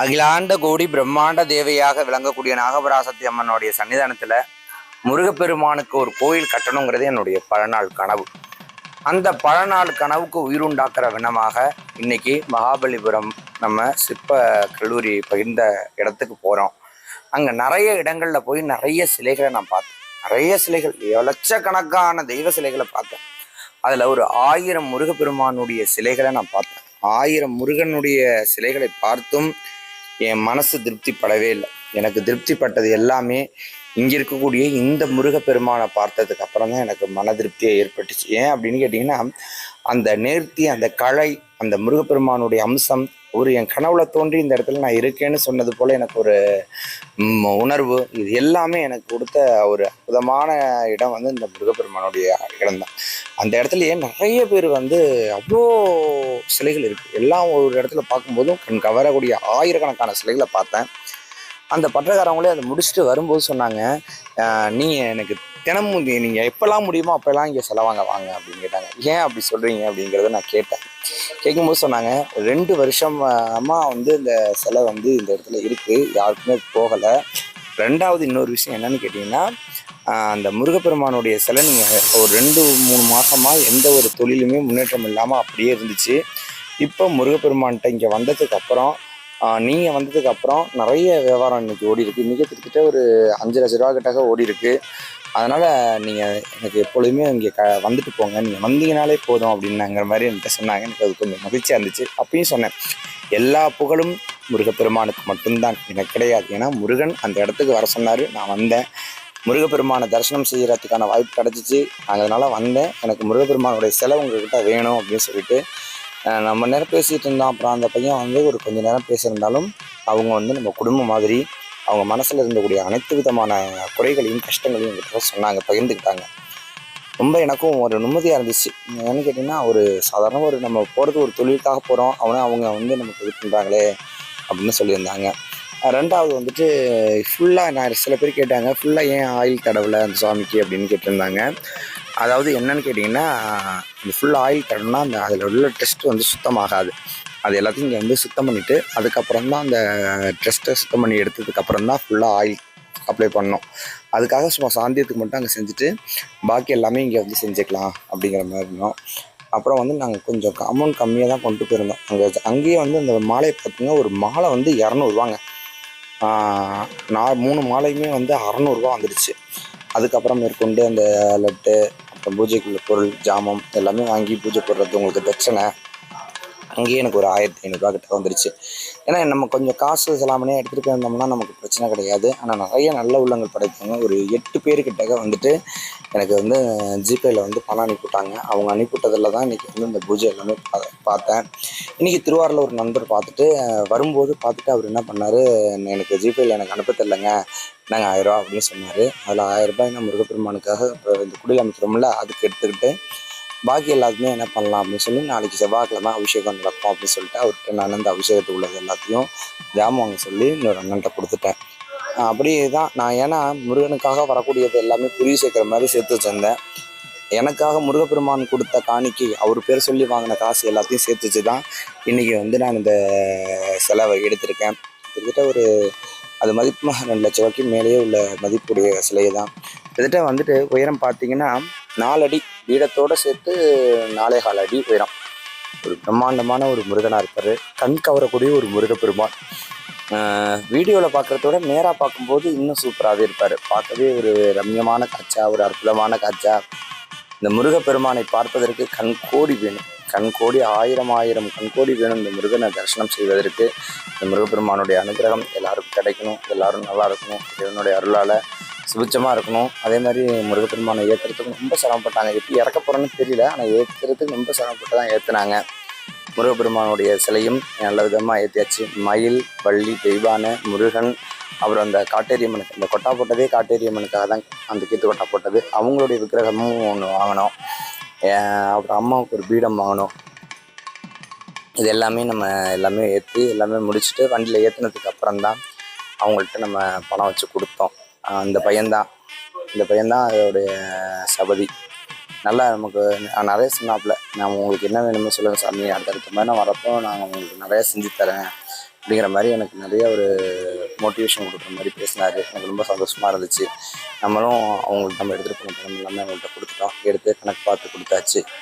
அகிலாண்ட கோடி பிரம்மாண்ட தேவையாக விளங்கக்கூடிய நாகபராசக்தி அம்மனுடைய சன்னிதானத்தில் முருகப்பெருமானுக்கு ஒரு கோயில் கட்டணுங்கிறது என்னுடைய பழநாள் கனவு. அந்த பழநாள் கனவுக்கு உயிருண்டாக்குற வினமாக இன்னைக்கு மகாபலிபுரம் நம்ம சிற்ப கல்லூரி பகிர்ந்த இடத்துக்கு போகிறோம் அங்கே நிறைய இடங்களில் போய் நிறைய சிலைகளை நான் பார்த்தேன். நிறைய சிலைகள் லட்சக்கணக்கான தெய்வ சிலைகளை பார்த்தேன். அதில் ஒரு ஆயிரம் முருகப்பெருமானுடைய சிலைகளை நான் பார்த்தேன். ஆயிரம் முருகனுடைய சிலைகளை பார்த்தும் என் மனசு திருப்திப்படவே இல்லை. எனக்கு திருப்திப்பட்டது எல்லாமே இங்கே இருக்கக்கூடிய இந்த முருகப்பெருமானை பார்த்ததுக்கு அப்புறம் தான் எனக்கு மன திருப்தியை ஏற்பட்டுச்சு. ஏன் அப்படின்னு கேட்டிங்கன்னா அந்த நேர்த்தி அந்த கலை அந்த முருகப்பெருமானுடைய அம்சம் ஒரு என் கனவுல தோன்றி இந்த இடத்துல நான் இருக்கேன்னு சொன்னது போல் எனக்கு ஒரு உணர்வு இது எல்லாமே எனக்கு கொடுத்த ஒரு அற்புதமான இடம் வந்து இந்த முருகப்பெருமானுடைய இடம் தான் அந்த இடத்துலயே நிறைய பேர் வந்து அவ்வளோ சிலைகள் இருக்குது எல்லாம் ஒரு இடத்துல பார்க்கும்போதும் கண் கவரக்கூடிய ஆயிரக்கணக்கான சிலைகளை பார்த்தேன். அந்த பட்டக்காரவங்களே அதை முடிச்சுட்டு வரும்போது சொன்னாங்க நீங்கள் எனக்கு தினமும் நீங்கள் எப்போல்லாம் முடியுமோ அப்போல்லாம் இங்கே செலவாங்க வாங்க அப்படின்னு கேட்டாங்க. ஏன் அப்படி சொல்கிறீங்க அப்படிங்கிறத நான் கேட்டேன். கேட்கும்போது சொன்னாங்க ரெண்டு வருஷமாக வந்து இந்த சிலை வந்து இந்த இடத்துல இருக்குது யாருக்குமே போகலை. ரெண்டாவது இன்னொரு விஷயம் என்னன்னு கேட்டிங்கன்னா அந்த முருகப்பெருமானுடைய சிலை நீங்கள் ஒரு ரெண்டு மூணு மாதமாக எந்த ஒரு தொழிலுமே முன்னேற்றம் இல்லாமல் அப்படியே இருந்துச்சு. இப்போ முருகப்பெருமான்கிட்ட இங்கே வந்ததுக்கு அப்புறம் வந்ததுக்கப்புறம் வந்ததுக்கு அப்புறம் நிறைய வியாபாரம் இன்றைக்கி ஓடி இருக்குது இன்றைக்கி கிட்டத்தட்ட ஒரு அஞ்சு லட்ச ரூபா கிட்டக்க ஓடி இருக்குது அதனால் நீங்கள் எனக்கு எப்பொழுதுமே இங்கே க வந்துட்டு போங்க. நீங்கள் வந்தீங்கனாலே போதும் அப்படின்னாங்கிற மாதிரி என்கிட்ட சொன்னாங்க. எனக்கு அது கொஞ்சம் மகிழ்ச்சியாக இருந்துச்சு. அப்பயும் சொன்னேன் எல்லா புகழும் முருகப்பெருமானுக்கு மட்டும்தான். எனக்கு கிடையாது. ஏன்னா முருகன் அந்த இடத்துக்கு வர சொன்னார். நான் வந்தேன். முருகப்பெருமானை தரிசனம் செய்கிறதுக்கான வாய்ப்பு கிடச்சிச்சு. நாங்கள் அதனால் வந்தேன். எனக்கு முருகப்பெருமானுடைய செலவு உங்கள்கிட்ட வேணும் அப்படின்னு சொல்லிட்டு நம்ம நேரம் பேசிகிட்டு இருந்தோம். அப்புறம் அந்த பையன் வந்து ஒரு கொஞ்சம் நேரம் பேசியிருந்தாலும் அவங்க வந்து நம்ம குடும்பம் மாதிரி அவங்க மனசில் இருந்தக்கூடிய அனைத்து விதமான குறைகளையும் கஷ்டங்களையும் எங்கிட்ட சொன்னாங்க பகிர்ந்துக்கிட்டாங்க. ரொம்ப எனக்கும் ஒரு நிம்மதியாக இருந்துச்சு. ஏன்னு கேட்டிங்கன்னா ஒரு சாதாரண ஒரு நம்ம போகிறது ஒரு தொழிலுக்காக போகிறோம் அவனை அவங்க வந்து நமக்கு இது பண்ணுறாங்களே அப்படின்னு சொல்லியிருந்தாங்க. ரெண்டாவது வந்துட்டு ஃபுல்லாக நான் சில பேர் கேட்டாங்க ஃபுல்லாக ஏன் ஆயில் தடவலை அந்த சாமிக்கு அப்படின்னு கேட்டிருந்தாங்க. அதாவது என்னன்னு கேட்டிங்கன்னா இந்த ஃபுல் ஆயில் தடவுனா அந்த அதில் உள்ள டெஸ்ட் வந்து சுத்தமாகாது. அது எல்லாத்தையும் இங்கே வந்து சுத்தம் பண்ணிவிட்டு அதுக்கப்புறம் தான் அந்த டெஸ்ட்டை சுத்தம் பண்ணி எடுத்ததுக்கப்புறம் தான் ஃபுல்லாக ஆயில் அப்ளை பண்ணோம் அதுக்காக சும்மா சாந்தியத்துக்கு மட்டும் அங்கே செஞ்சுட்டு பாக்கி எல்லாமே இங்கே வந்து செஞ்சுக்கலாம் அப்படிங்கிற மாதிரி இருந்தோம். அப்புறம் வந்து நாங்கள் கொஞ்சம் அமௌண்ட் கம்மியாக தான் கொண்டு போயிருந்தோம். அங்கே அங்கேயே வந்து அந்த மாலையை பார்த்தீங்கன்னா ஒரு மாலை வந்து இரநூறுவாங்க. நான் மூணு மாலையுமே வந்து அறநூறுவா வந்துடுச்சு. அதுக்கப்புறம் மேற்கொண்டு அந்த லட்டு அப்புறம் பூஜைக்குள்ள பொருள் ஜாமம் எல்லாமே வாங்கி பூஜை போடுறது உங்களுக்கு தட்சணை அங்கேயே எனக்கு ஒரு ஆயிரத்தி ஐநூறுரூவா கிட்ட வந்துருச்சு. ஏன்னா நம்ம கொஞ்சம் காசு செலாமனே எடுத்துகிட்டு போயிருந்தோம்னா நமக்கு பிரச்சனை கிடையாது. ஆனால் நிறைய நல்ல உள்ளங்கள் படைப்பாங்க ஒரு எட்டு பேர்கிட்ட வந்துட்டு எனக்கு வந்து ஜிபேயில் வந்து பணம் அனுப்பிவிட்டாங்க. அவங்க அனுப்பிவிட்டதில் தான் இன்றைக்கி வந்து இந்த பூஜை எல்லாமே பார்த்தேன். இன்றைக்கி திருவாரூரில் ஒரு நண்பர் பார்த்துட்டு வரும்போது பார்த்துட்டு அவர் என்ன பண்ணார் எனக்கு ஜிபேயில் எனக்கு அனுப்ப தெரிலங்க நாங்கள் ஆயிரரூவா அப்படின்னு சொன்னார். அதில் ஆயிரரூபாய் நான் முருகப்பெருமானுக்காக இப்போ இந்த குடியில் அமைக்கிறோம்ல அதுக்கு எடுத்துக்கிட்டு பாக்கி எல்லாத்துமே என்ன பண்ணலாம் அப்படின்னு சொல்லி நாளைக்கு செவ்வாய்க்கிழமை அபிஷேகம் நடக்கும் அப்படின்னு சொல்லிட்டு அவர்கிட்ட நான் அந்த அபிஷேகத்துக்கு உள்ளது எல்லாத்தையும் ஜாமான் வாங்க சொல்லி இன்னொரு அண்ணன்ட்ட கொடுத்துட்டேன். அப்படியே தான் நான் ஏன்னா முருகனுக்காக வரக்கூடியது எல்லாமே புரிய சேர்க்குற மாதிரி சேர்த்து வச்சிருந்தேன். எனக்காக முருகப்பெருமான் கொடுத்த காணிக்கு அவர் பேர் சொல்லி வாங்கின காசு எல்லாத்தையும் சேர்த்து வச்சு தான் இன்றைக்கி வந்து நான் இந்த செலவை எடுத்திருக்கேன். கிட்டத்தட்ட ஒரு அது மதிப்பு ரெண்டு லட்ச ரூபாய்க்கு மேலேயே உள்ள மதிப்புடைய சிலையை தான் கிட்டத்தட்ட வந்துட்டு உயரம் பார்த்தீங்கன்னா நாலடி பீடத்தோடு சேர்த்து நாலே கால் அடி உயரம். ஒரு பிரம்மாண்டமான ஒரு முருகனாக இருப்பார் கண் கவரக்கூடிய ஒரு முருகப்பெருமான். வீடியோவில் பார்க்குறத விட நேராக பார்க்கும்போது இன்னும் சூப்பராகவே இருப்பார். பார்க்கவே ஒரு ரம்யமான காட்சா ஒரு அற்புதமான காட்சா. இந்த முருகப்பெருமானை பார்ப்பதற்கு கண் கோடி வேணும். கண் கோடி ஆயிரம் ஆயிரம் கண் கோடி வேணும் இந்த முருகனை தரிசனம் செய்வதற்கு. இந்த முருகப்பெருமானுடைய அனுகிரகம் எல்லாருக்கும் கிடைக்கணும். எல்லாரும் நல்லா இருக்கணும். இறைவனுடைய அருளால் சுபிச்சமாக இருக்கணும். அதே மாதிரி முருகப்பெருமானை ஏற்றுறதுக்கு ரொம்ப சிரமப்பட்டாங்க. எப்படி இறக்க போகிறோன்னு தெரியல. ஆனால் ஏற்றுறதுக்கு ரொம்ப சிரமப்பட்டு தான் ஏற்றுனாங்க முருகப்பெருமானுடைய சிலையும் நல்ல விதமாக ஏற்றியாச்சு மயில் வள்ளி தெய்வான முருகன் அப்புறம் அந்த காட்டேரியம்மனுக்கு இந்த கொட்டா போட்டதே காட்டேரியம்மனுக்காக தான் அந்த கீத்து கொட்டா போட்டது. அவங்களுடைய விக்கிரகமும் ஒன்று வாங்கினோம் அப்புறம் அம்மாவுக்கு ஒரு பீடம் வாங்கினோம் இது எல்லாமே நம்ம எல்லாமே ஏற்றி எல்லாமே முடிச்சுட்டு வண்டியில் ஏற்றினதுக்கு அப்புறம் தான் அவங்கள்ட்ட நம்ம பணம் வச்சு கொடுத்தோம். அந்த பையன்தான். இந்த பையன்தான் அதோடைய சபதி நல்லா நமக்கு நான் நிறைய சொன்னாப்புல. நான் உங்களுக்கு என்ன வேணுமோ சொல்லுங்கள் சாமி. அடுத்தடுத்த மாதிரி நான் வரப்போ நான் உங்களுக்கு நிறையா செஞ்சு தரேன் அப்படிங்கிற மாதிரி எனக்கு நிறைய ஒரு மோட்டிவேஷன் கொடுக்குற மாதிரி பேசினாரு. எனக்கு ரொம்ப சந்தோஷமாக இருந்துச்சு. நம்மளும் அவங்களுக்கு நம்ம எடுத்துகிட்டு போன பணம் எல்லாமே அவங்கள்ட்ட கொடுத்துட்டோம். எடுத்து கணக்கு பார்த்து கொடுத்தாச்சு.